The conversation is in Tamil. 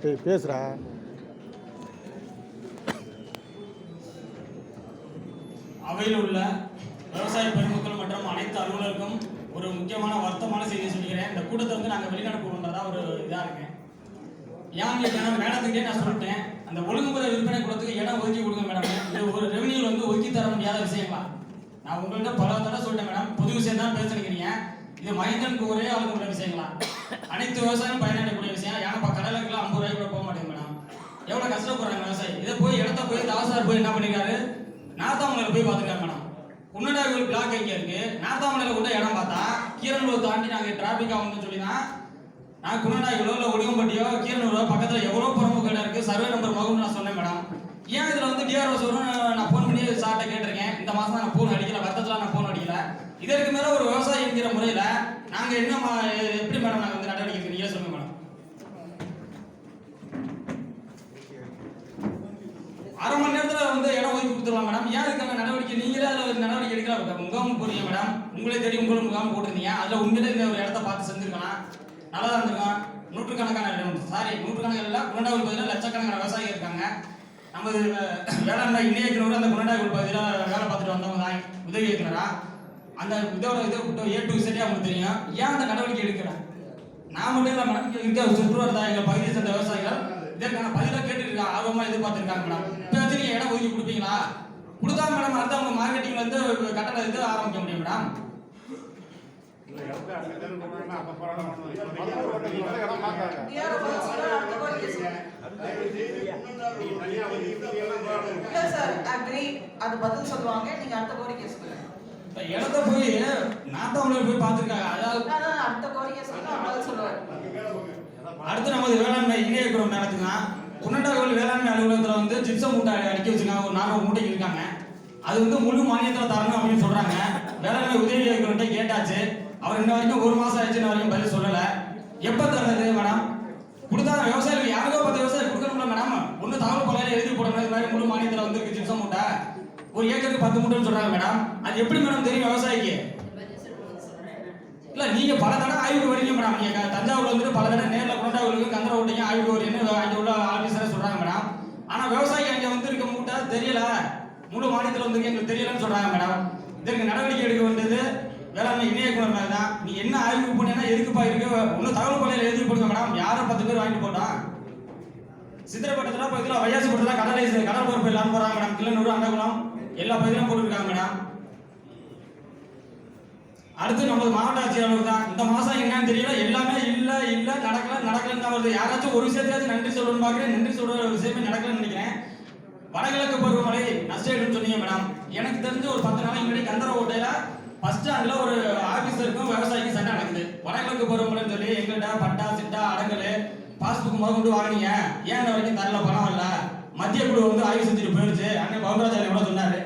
டேய் பேசுறா அவையில் உள்ள விவசாய பெருமக்கள் மற்றும் அனைத்து அலுவலருக்கும் ஒரு முக்கியமான வருத்தமான செய்தி சொல்லிக்கிறேன் இந்த கூட்டத்தை வந்து நாங்கள் வெளிநாடு போகணுன்றதா ஒரு இதாக இருக்கேன். ஏன் கேட்டீங்கன்னா மேடத்துக்கிட்டே நான் சொல்லிட்டேன். அந்த ஒழுங்குமுறை விற்பனை கூடத்துக்கு இடம் ஒதுக்கி கொடுங்க மேடம். இது ஒரு ரெவன்யூ வந்து ஒதுக்கி தர முடியாத விஷயமா? நான் உங்கள்கிட்ட பல தடவை சொல்லிட்டேன் மேடம். பொது விஷயம் தான் பேசுறீங்க இது மனிதனுக்கு ஒரே ஆளுக்கு உள்ள விஷயங்களா? அனைத்து விவசாயம் பயனடையக்கூடிய விஷயம். ஏன்னா இப்போ கடலுக்குலாம் ஐம்பது ரூபாய் கூட போக மாட்டேங்குது மேடம். எவ்வளோ கஷ்டப்படுறாங்க விவசாயி? இதை போய் இடத்த போய் தாசார் போய் என்ன பண்ணிருக்காரு? உங்களை போய் பார்த்துருக்காங்க மேடம். உன்னடாவில் பிளாக் எங்கே இருக்கு? நாத்தாமலையில் கூட இடம் பார்த்தா கீரனூர் தாண்டி நாங்கள் டிராஃபிக் ஆகணும்னு சொல்லி தான் நான் குன்னடாயிலோ இல்லை ஒடிவம்பட்டியோ கீரனூரோ பக்கத்தில் எவ்வளோ பிரமுக இடம் இருக்கு? சர்வே நம்பர் மகுன்னு நான் சொன்னேன் மேடம் ஏன் இதில் வந்து டிஆர்ஓஸ் வரும் நான் ஃபோன் பண்ணி சார்ட்ட கேட்டிருக்கேன். இந்த மாதம் நான் ஃபோன் அடிக்கல வருத்தத்தில் நான் ஃபோன் அடிக்கல. இதற்கு மேலே ஒரு விவசாயி என்கிற முறையில் நாங்கள் என்ன மா- எப்படி மேடம் நாங்கள் வந்து நடவடிக்கை எடுக்கிறீங்க நீங்களே சொல்லுங்க மேடம் இடத்துல வந்து இடம் ஒதுக்கி கொடுத்துருவாங்க மேடம் ஏன் இதுக்கான நடவடிக்கை நீங்களே அதில் ஒரு நடவடிக்கை எடுக்கலாம். முகாம் போறீங்க மேடம் உங்களே தெரியும் உங்களுக்கு முகாம் போட்டிருந்தீங்க. அதில் உண்மையிலே இந்த ஒரு இடத்த பார்த்து செஞ்சுருக்கலாம் நல்லா தான் இருந்திருக்கும். நூற்றுக்கணக்கான இடம். சாரி நூற்றுக்கணக்கான இல்லை குணடாவில் பகுதியில் லட்சக்கணக்கான விவசாயிகள் இருக்காங்க. நம்ம இது, இணைய வேளாண்மை அந்த குணடாவில் பகுதியில் வேலை பார்த்துட்டு வந்தவங்க தான் உதவி இயக்குனரா? அந்த இதோட இது ஏ டு சரியாக அவங்களுக்கு தெரியும். ஏன் அந்த நடவடிக்கை எடுக்கிறேன் நான் மட்டும் இல்லை மேடம் இங்க இருக்க சுற்றுவட்டார எங்கள் பகுதியை சேர்ந்த விவசாயிகள் இதற்கான பதிலாக கேட்டுருக்காங்க ஆர்வமாக எதிர்பார்த்துருக்காங்க மேடம் இடம் ஒதுக்கி கொடுப்பீங்களா? கொடுத்தா மேடம் அடுத்து அவங்க மார்க்கெட்டிங் வந்து கட்டண இது ஆரம்பிக்க முடியும் மேடம் இல்ல சார் அக்ரி அது பதில் சொல்லுவாங்க. நீங்க அடுத்த கோரிக்கை சொல்லுங்க. இடத்த போய் நாத்தாமலையில் போய் பார்த்துருக்காங்க. அதாவது அடுத்த கோரிக்கை சொல்லுங்க அவர் பதில் சொல்லுவார் அடுத்து நமது வேளாண்மை இணையக்குறம் நடத்துங்க குன்னடாவில் வேளாண்மை அலுவலகத்தில் வந்து ஜிப்சம் மூட்டை அடிக்க வச்சுருக்காங்க ஒரு நானூறு மூட்டைக்கு இருக்காங்க. அது வந்து முழு மானியத்தில் தரணும் அப்படின்னு சொல்கிறாங்க வேளாண்மை உதவி இயக்குநர்கிட்ட கேட்டாச்சு. அவர் இன்ன வரைக்கும் ஒரு மாதம் ஆச்சு இன்ன வரைக்கும் பதில் சொல்லலை. எப்போ தர்றது மேடம்? கொடுத்தா விவசாயிகள் யாருக்கோ பத்து விவசாயி கொடுக்கணும்ல மேடம்? ஒன்று தகவல் பலையில எழுதி போடணும் இது மாதிரி முழு மானியத்தில் வந்து ஜிப்சம் மூட்டை. ஒரு ஏக்கருக்கு பத்து மூட்டைன்னு சொல்கிறாங்க மேடம். அது எப்படி மேடம் தெரியும் விவசாயிக்கு? இல்லை நீங்கள் பல தடவை ஆய்வுக்கு வரீங்க மேடம். நீங்கள் க- தஞ்சாவூர்ல வந்துட்டு பல தடவை நேரில் கொண்டாவுக்கு கந்தர ஓட்டிங்க ஆய்வுக்கு வரீங்கன்னு அங்கே உள்ள ஆஃபீஸரை சொல்கிறாங்க மேடம். ஆனால் விவசாயி அங்கே வந்து இருக்க மூட்டை தெரியல. முழு மாநிலத்தில் வந்து எங்களுக்கு தெரியலன்னு சொல்கிறாங்க மேடம். இதற்கு நடவடிக்கை எடுக்க வேண்டியது வேளாண்மை இணையக்குனர் மேலே தான். நீ என்ன ஆய்வுக்கு போனீங்கன்னா எதுக்குப்பா இருக்கு? ஒன்றும் தகவல் கொள்ளையில் எழுதி கொடுங்க மேடம். யாரை பத்து பேர் வாங்கிட்டு போட்டோம். சித்திரப்பட்டத்தில் பகுதியில் வையாசி பட்டத்தில் கடலை கடல் பொறுப்பு எல்லாம் போகிறாங்க மேடம். கிளநூறு அண்டகுளம் எல்லா பகுதியிலும் போட்டுருக்காங்க மேடம். அடுத்து நமது மாவட்ட ஆட்சியாளர் தான். இந்த மாதம் என்னன்னு தெரியல. எல்லாமே இல்லை இல்லை நடக்கல நடக்கலன்னு தான் வருது. யாராச்சும் ஒரு விஷயத்தையாச்சும் நன்றி சொல்லணும்னு பார்க்குறேன். நன்றி சொல்கிற ஒரு விஷயமே நடக்கலன்னு நினைக்கிறேன். வடகிழக்கு பருவமழை நஷ்டம் சொன்னீங்க மேடம் எனக்கு தெரிஞ்ச ஒரு பத்து நாளைக்கு முன்னாடி கந்தர ஓட்டையில பஸ் ஸ்டாண்ட்ல ஒரு ஆஃபீஸருக்கும் விவசாயிக்கும் சண்டை நடக்குது. வடகிழக்கு பருவமழைன்னு சொல்லி எங்கள்கிட்ட பட்டா சிட்டா அடங்கல் பாஸ்புக் முதல் கொண்டு வாங்கினீங்க. ஏன் இன்ன வரைக்கும் தரல பணம் இல்லை? மத்திய குழு வந்து ஆய்வு செஞ்சுட்டு போயிடுச்சு அங்கே பவுன்ராஜ் கூட சொன்னார்.